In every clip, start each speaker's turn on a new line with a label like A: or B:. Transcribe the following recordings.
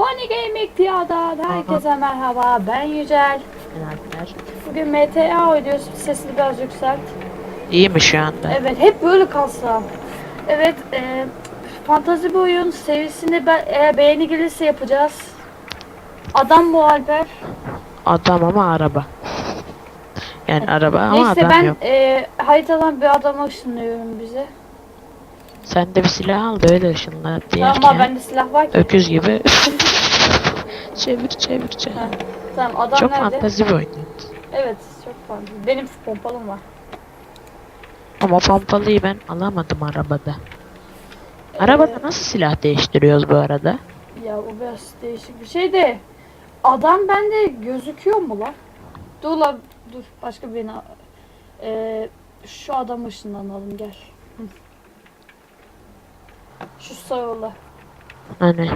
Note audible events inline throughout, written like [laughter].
A: Funny Gaming Piya'dan herkese merhaba. Ben Yücel.
B: Fenerler.
A: Bugün MTA oynuyoruz. Sesini biraz yükselt.
B: İyi mi şu anda?
A: Evet, hep böyle kalsam. Evet, e, fantazi bir oyun serisini ben, eğer beğeni gelirse yapacağız. Adam bu Alper.
B: Adam ama araba. Yani araba ama
A: Neyse
B: adam
A: ben
B: yok.
A: e, haritadan bir adama ışınlıyorum bize.
B: Sen de bir silah al da öyle ışınla diğerken.
A: Tamam bende silah var ki.
B: Öküz gibi. [laughs] çevir çevir çevir.
A: Ha, Tamam adam
B: Çok
A: nerede?
B: fantazi bir oyun.
A: Evet çok fantezi. Benim pompalım var.
B: Ama pompalıyı ben alamadım arabada.
A: Ee,
B: Arabada nasıl silah değiştiriyoruz bu arada?
A: Ya o biraz değişik bir şey de adam bende gözüküyor mu lan? Dur lan dur başka birini ee, şu adam ışınlanalım gel. Şu sarılı.
B: Hani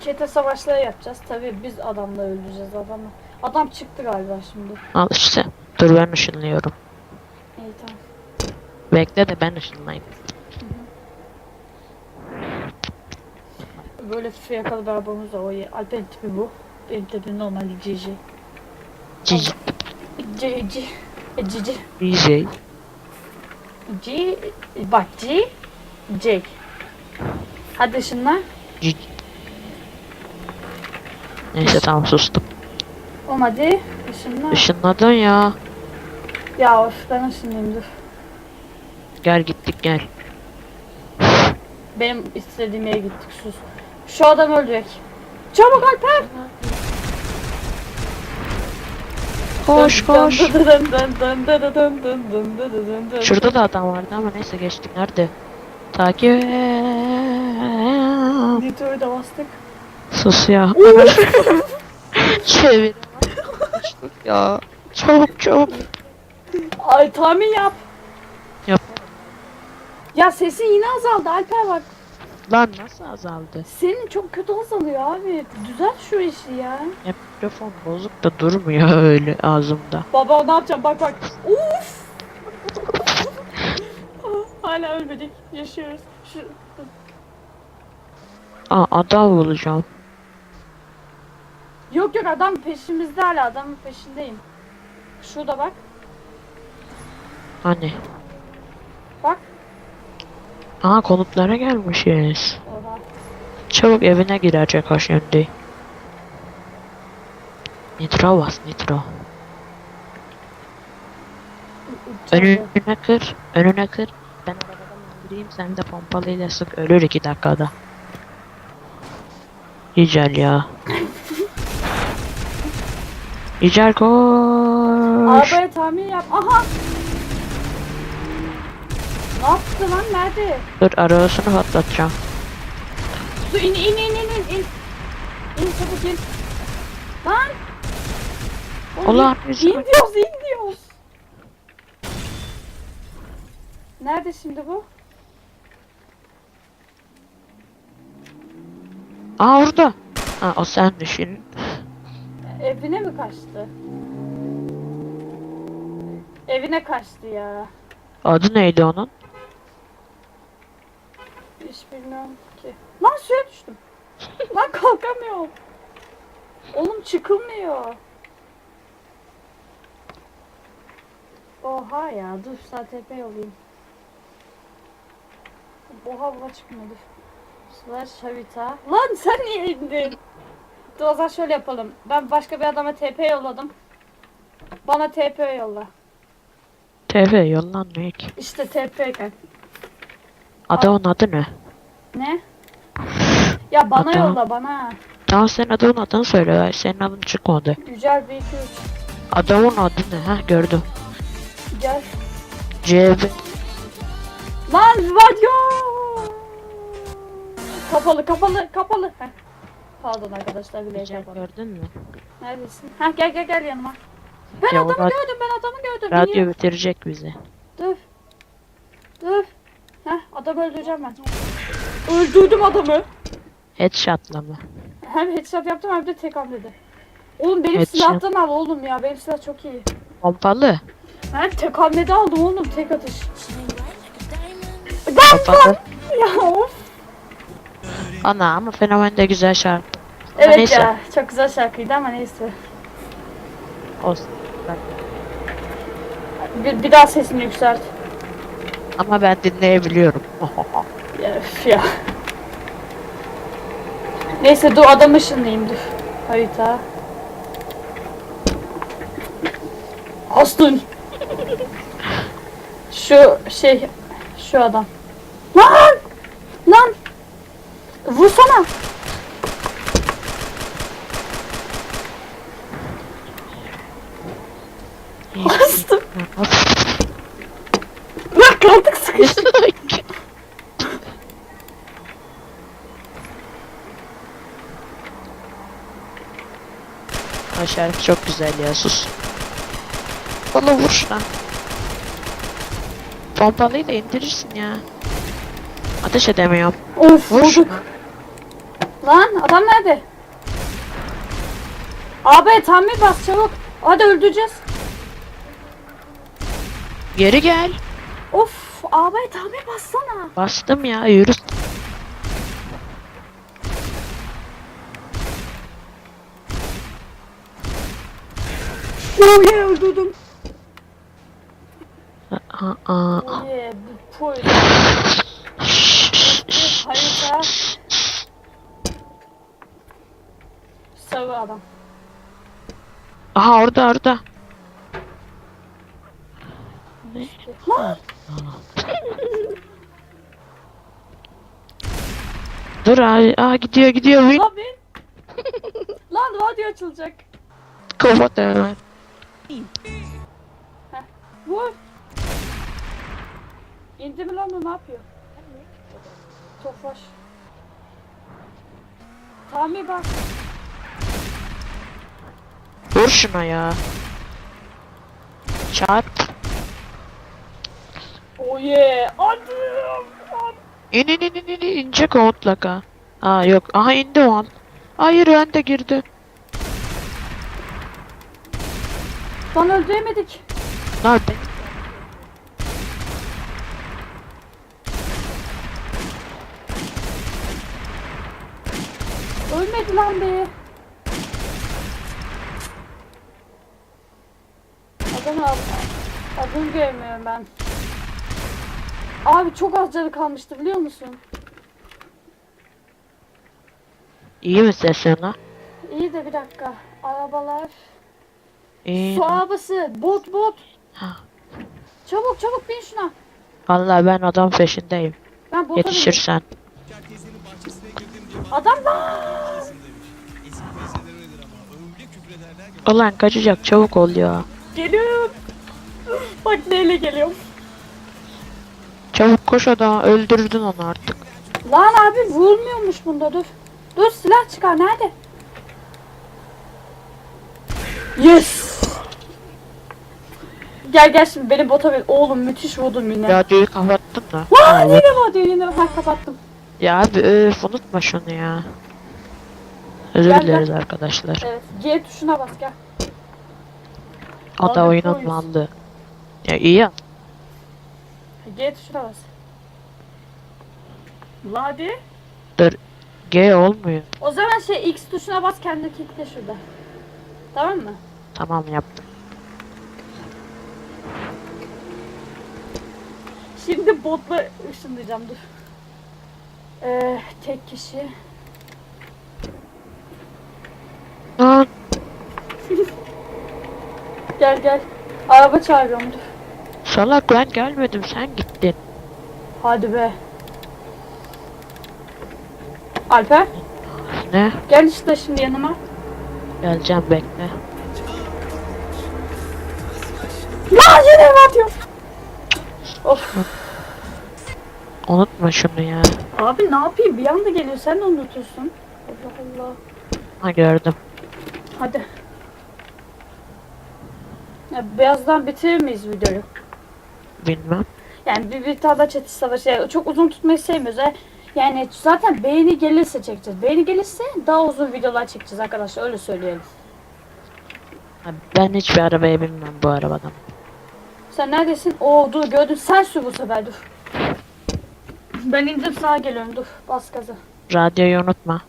A: Çete savaşları yapacağız. Tabii biz adamla öldüreceğiz adamı. Adam çıktı galiba şimdi.
B: al işte. Dur ben ışınlıyorum.
A: İyi tamam.
B: Bekle de ben ışınlayayım.
A: Böyle fiyakalı bir arabamız var. O iyi. Alper'in tipi bu. Benim tipim normal Cici.
B: Cici.
A: Cici. E, Cici.
B: DJ.
A: G bak G Jack. Hadi ışınla.
B: Neyse tamam sustum.
A: Olmadı. Işınla.
B: Işınladın ya.
A: Ya of ben ışınlayayım dur.
B: Gel gittik gel.
A: Benim istediğim yere gittik sus. Şu adam ölecek. Çabuk Alper.
B: Koş koş. Şurada da adam vardı ama neyse geçtik. Nerede? Takip et.
A: Nito'yu da bastık.
B: Sus ya. [laughs] Çevir. [laughs] ya. Çabuk çabuk.
A: Ay tahmin yap.
B: Yap.
A: Ya sesin yine azaldı Alper bak.
B: Lan nasıl azaldı?
A: Senin çok kötü azalıyor abi. Düzelt şu işi ya.
B: Ya mikrofon bozuk da durmuyor öyle ağzımda.
A: Baba ne yapacağım bak bak. Uf. Hala ölmedik. Yaşıyoruz. Şu...
B: Aa adam bulacağım.
A: Yok yok adam peşimizde hala adamın peşindeyim. Şurada bak.
B: Hani?
A: Bak.
B: Aa konutlara gelmişiz.
A: Oha.
B: Çabuk evine girecek o şimdi. Nitro bas nitro. Önüne kır. Önüne kır. Ben arabadan indireyim sen de pompalıyla sık ölür iki dakikada. Yücel ya. Yücel koş.
A: Arabaya tamir yap. Aha. Ne yaptı lan? Nerede?
B: Dur arabasını patlatacağım.
A: Su in in in in in in. İn çabuk in. Lan. Oğlum,
B: Ulan
A: in, diyoruz in Nerede şimdi bu?
B: Aa orada. Ha o sen düşün.
A: Evine mi kaçtı? Evine kaçtı ya.
B: Adı neydi onun?
A: Hiç bilmiyorum ki. Lan suya düştüm. [laughs] Lan kalkamıyorum. Oğlum çıkılmıyor. Oha ya dur sana TP yollayayım. Oha buna çıkmadı. Slash harita. Lan sen niye indin? Dur o zaman şöyle yapalım. Ben başka bir adama TP yolladım. Bana TP yolla.
B: TV yollanmıyor ki.
A: İşte TP kan.
B: Adamın adı ne?
A: Ne? Ya bana
B: Adam.
A: yolla bana.
B: Tamam sen adamın adını söyle. Senin adın çıkmadı.
A: Yücel 1 2 3.
B: Adamın adı ne? Ha gördüm.
A: Gel.
B: CB.
A: Lan radyo! Kapalı kapalı kapalı. Heh. Pardon arkadaşlar bile yapamadım.
B: gördün mü?
A: Neredesin? Ha gel gel gel yanıma. Ben
B: Ya o
A: adamı
B: rad-
A: gördüm ben adamı gördüm.
B: Radyo
A: Biniyor.
B: bitirecek bizi.
A: Dur. Dur. Heh adamı öldüreceğim ben. Öldürdüm adamı.
B: Headshot'la mı?
A: Hem headshot yaptım hem de tek hamlede. Oğlum benim
B: Headshot.
A: silahtan al oğlum ya. Benim silah çok iyi.
B: Pompalı.
A: Ben tek hamlede aldım oğlum tek atış.
B: Pompalı.
A: Ya of.
B: Ana ama fenomen de güzel şarkı.
A: Evet
B: neyse.
A: ya çok güzel şarkıydı ama neyse.
B: Olsun.
A: Bir, bir daha sesini yükselt.
B: Ama ben dinleyebiliyorum. [laughs]
A: Ya, üf ya. Neyse dur adam ışınlayayım dur. Harita. Astın. [laughs] Şu şey şu adam. Lan! Lan! Vursana. Astım. Lan kaldık sıkıştık.
B: Ha [laughs] şarkı çok güzel ya sus. Bana vur şuna. Pompalıyı da indirirsin ya. Ateş edemiyorum.
A: Of
B: Vur
A: vurduk. Lan adam nerede? Abi tamir bas çabuk. Hadi öldüreceğiz.
B: Geri gel.
A: Of abi tamir bassana.
B: Bastım ya yürü.
A: Oh yeah öldürdüm.
B: Aa, aa.
A: Yeah bu poy. Harita. Sarı adam.
B: Aha orada orada.
A: Lan [laughs]
B: Dur abi. Aa gidiyor gidiyor. [laughs]
A: Lan ben. Lan radyo açılacak.
B: Kapat hemen.
A: Vur. İndi mi lan o ne yapıyor? Tofaş. Tamir bas.
B: Vur şuna ya. Çarp.
A: Oh yeah. Hadi.
B: İn in in in in inecek o mutlaka. Aa yok. Aha indi o an. Hayır ben de girdi.
A: Lan öldüremedik.
B: Ben...
A: Ölmedi lan be. Adını al. Adını görmüyorum ben. Abi çok az canı kalmıştı biliyor musun?
B: İyi mi sesin lan?
A: İyi de bir dakika. Arabalar.
B: İyi.
A: Su arabası. Bot bot.
B: Ha.
A: Çabuk çabuk bin şuna.
B: Vallahi ben adam peşindeyim.
A: Ben bota.
B: Yetişirsen.
A: Adam var.
B: Ulan kaçacak çabuk ol ya.
A: Geliyorum. Bak neyle geliyorum.
B: Çabuk koş adama öldürdün onu artık.
A: Lan abi vurulmuyormuş bunda dur. Dur silah çıkar nerede? Yes. Gel gel şimdi beni bota ver. Oğlum müthiş vurdun yine.
B: Radyoyu kapattın mı?
A: Lan yine diyor yine ha kapattım.
B: Ya abi öf unutma şunu ya. Özür
A: Gel,
B: dileriz arkadaşlar.
A: Evet G tuşuna bas gel.
B: O da
A: Abi,
B: oyunun
A: polis.
B: Ya iyi ya.
A: G tuşuna bas. Ladi.
B: Dur. G olmuyor.
A: O zaman şey X tuşuna bas kendini kilitle şurada. Tamam mı?
B: Tamam yaptım.
A: Şimdi botla ışınlayacağım dur. Ee, tek kişi.
B: Lan [laughs]
A: Gel gel. Araba çağırıyorum dur.
B: Salak ben gelmedim sen gittin.
A: Hadi be. Alper
B: Ne?
A: gel işte şimdi yanıma.
B: Geleceğim bekle.
A: Ya yine mi atıyor? Of.
B: Unutma şunu ya.
A: Abi ne yapayım bir anda geliyor sen de unutursun. Allah Allah.
B: Ha gördüm.
A: Hadi. Ya birazdan bitirir miyiz videoyu?
B: Bilmem.
A: Yani bir, bir tane daha çatış savaşı. Yani çok uzun tutmayı sevmiyoruz. ha. Yani zaten beğeni gelirse çekeceğiz. Beğeni gelirse daha uzun videolar çekeceğiz arkadaşlar. Öyle söyleyelim.
B: Ha, Ben hiçbir arabaya binmem bu arabadan.
A: Sen neredesin? Oo dur gördüm. Sen sür bu sefer dur. Ben indim sağa geliyorum dur. Bas gaza.
B: Radyoyu unutma.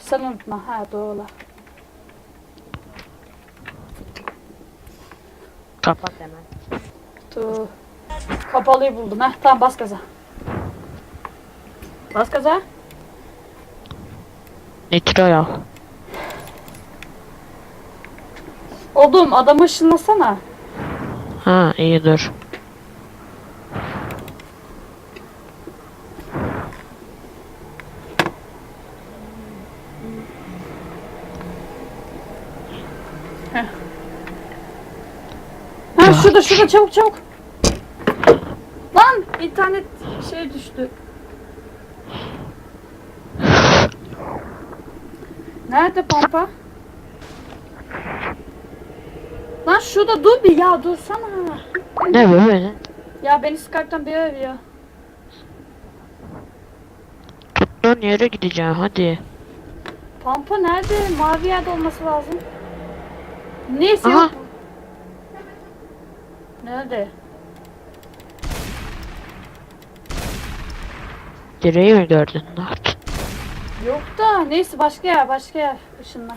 A: Sen unutma. Ha doğru.
B: Kapat hemen.
A: Dur. Kapalıyı buldum. Heh tamam bas gaza. Bas gaza.
B: Nitro al.
A: Oğlum adamı ışınlasana.
B: Ha iyi dur.
A: Ha
B: Ya.
A: şurada şurada çabuk çabuk. İnternet şey düştü. Nerede pampa? Lan şurada dur bir ya dursana.
B: Ne böyle?
A: Ya beni Skype'tan bir arıyor.
B: Tuttuğun yere gideceğim hadi.
A: Pampa nerede? Mavi yerde olması lazım. Neyse
B: Aha.
A: yok. Nerede?
B: Direği mi gördün? Ne yaptın?
A: Yok da neyse başka yer başka yer ışınla.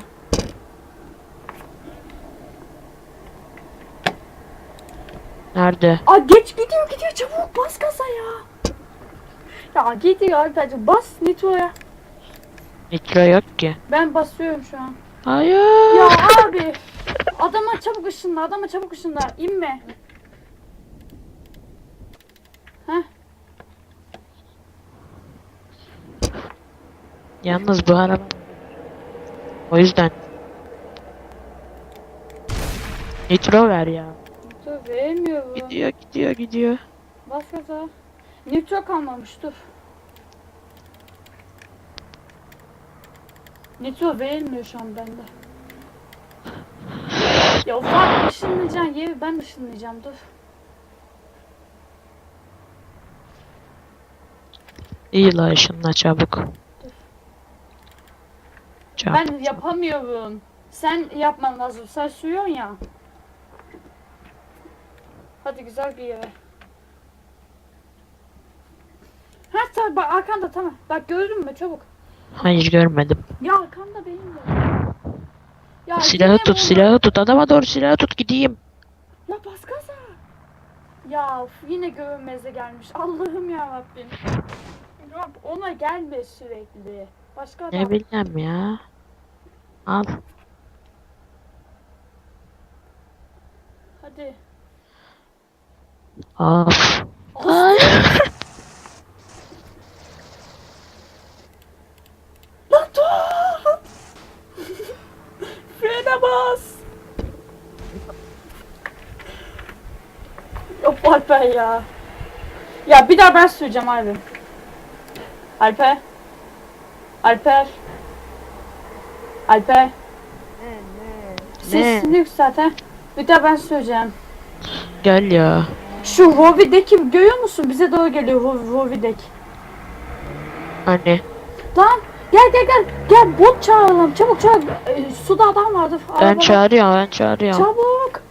B: Nerede?
A: Aa geç gidiyor gidiyor çabuk bas gaza ya. Ya gidiyor Alperciğim bas Nitro'ya.
B: Nitro yok ki.
A: Ben basıyorum şu an.
B: Hayır.
A: Ya abi adama çabuk ışınla adama çabuk ışınla inme.
B: Yalnız bu araba. O yüzden. Nitro ver ya.
A: dur veremiyorum.
B: Gidiyor gidiyor gidiyor.
A: Bas gaza. Nitro kalmamış dur. Nitro verilmiyor şu an bende. Ya ufak ışınlayacaksın yeri ben ışınlayacağım dur.
B: İyi la ışınla çabuk. Çabuk.
A: Ben yapamıyorum. Sen yapman lazım. Sen sürüyorsun ya. Hadi güzel bir yere. Ha tamam bak arkanda tamam. Bak gördün mü çabuk.
B: Hayır görmedim.
A: Ya arkanda benim de. Ya
B: Silahı tut
A: mi
B: silahı tut adama doğru silahı tut gideyim.
A: Ya bas gaza. Ya of, yine görünmeze gelmiş. Allah'ım ya Rabbim. Ya ona gelme sürekli. Başka adam.
B: Ne bileyim ya. Al.
A: Hadi.
B: Of.
A: Ay. Lan dur. Frene bas. Yok Alper ya. Ya bir daha ben süreceğim abi. Alper. Alper. Alper. Sesini yükselt ha. Bir daha ben söyleyeceğim.
B: Gel ya.
A: Şu Rovi'deki görüyor musun? Bize doğru geliyor Ro- Rovi'dek.
B: Anne.
A: Lan gel gel gel. Gel bot çağıralım. Çabuk çağır. Ee, suda adam vardı.
B: Ben
A: Arabada.
B: çağırıyorum ben çağırıyorum.
A: Çabuk.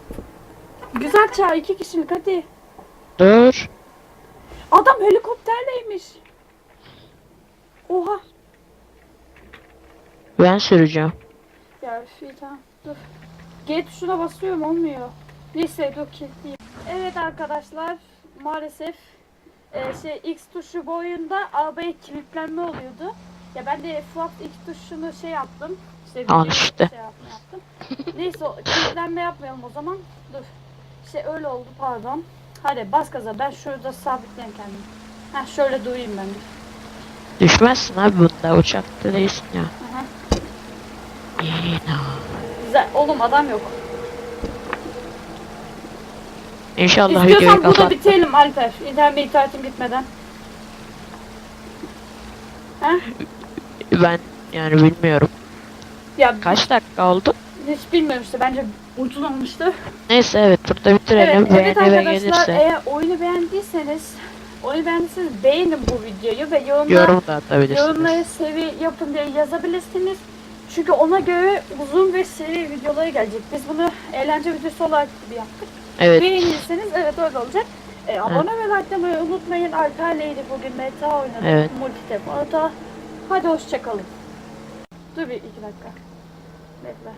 A: Güzel çağır. iki kişilik hadi.
B: Dur.
A: Adam helikopterleymiş. Oha.
B: Ben süreceğim.
A: Ya iyi tamam dur. G tuşuna basıyorum olmuyor. Neyse dur kilitleyeyim. Evet arkadaşlar maalesef e, şey X tuşu bu oyunda arabaya kilitlenme oluyordu. Ya ben de Fuat X tuşunu şey yaptım. İşte
B: Al işte.
A: Şey yaptım, yaptım. Neyse o kilitlenme yapmayalım o zaman. Dur. İşte öyle oldu pardon. Hadi bas gaza ben şurada sabitleyeyim kendimi. Heh şöyle durayım ben.
B: Düşmezsin abi bunda uçakta değilsin ya. İyi na.
A: Güzel. Oğlum adam yok.
B: İnşallah videoyu
A: İstiyorsan burada
B: kapat.
A: bitirelim Alper. İnternet internetim gitmeden. Ha?
B: Ben yani bilmiyorum.
A: Ya
B: Kaç dakika oldu?
A: hiç bilmiyorum işte bence uzun olmuştu.
B: Neyse evet burada bitirelim.
A: Evet, evet
B: Beğeni ve
A: arkadaşlar
B: gelirse
A: eğer oyunu beğendiyseniz oyunu beğendiyseniz beğenin bu videoyu ve yorumlar,
B: yorum da atabilirsiniz.
A: yorumlara sevi yapın diye yazabilirsiniz. Çünkü ona göre uzun ve seri videoları gelecek. Biz bunu eğlence videosu olarak gibi yaptık.
B: Evet.
A: Beğenirseniz evet öyle olacak. E, abone ve likelamayı unutmayın. Alper'leydi bugün meta oynadık.
B: Evet.
A: Multitap orada. Hadi hoşçakalın. Dur bir iki dakika. Bekle.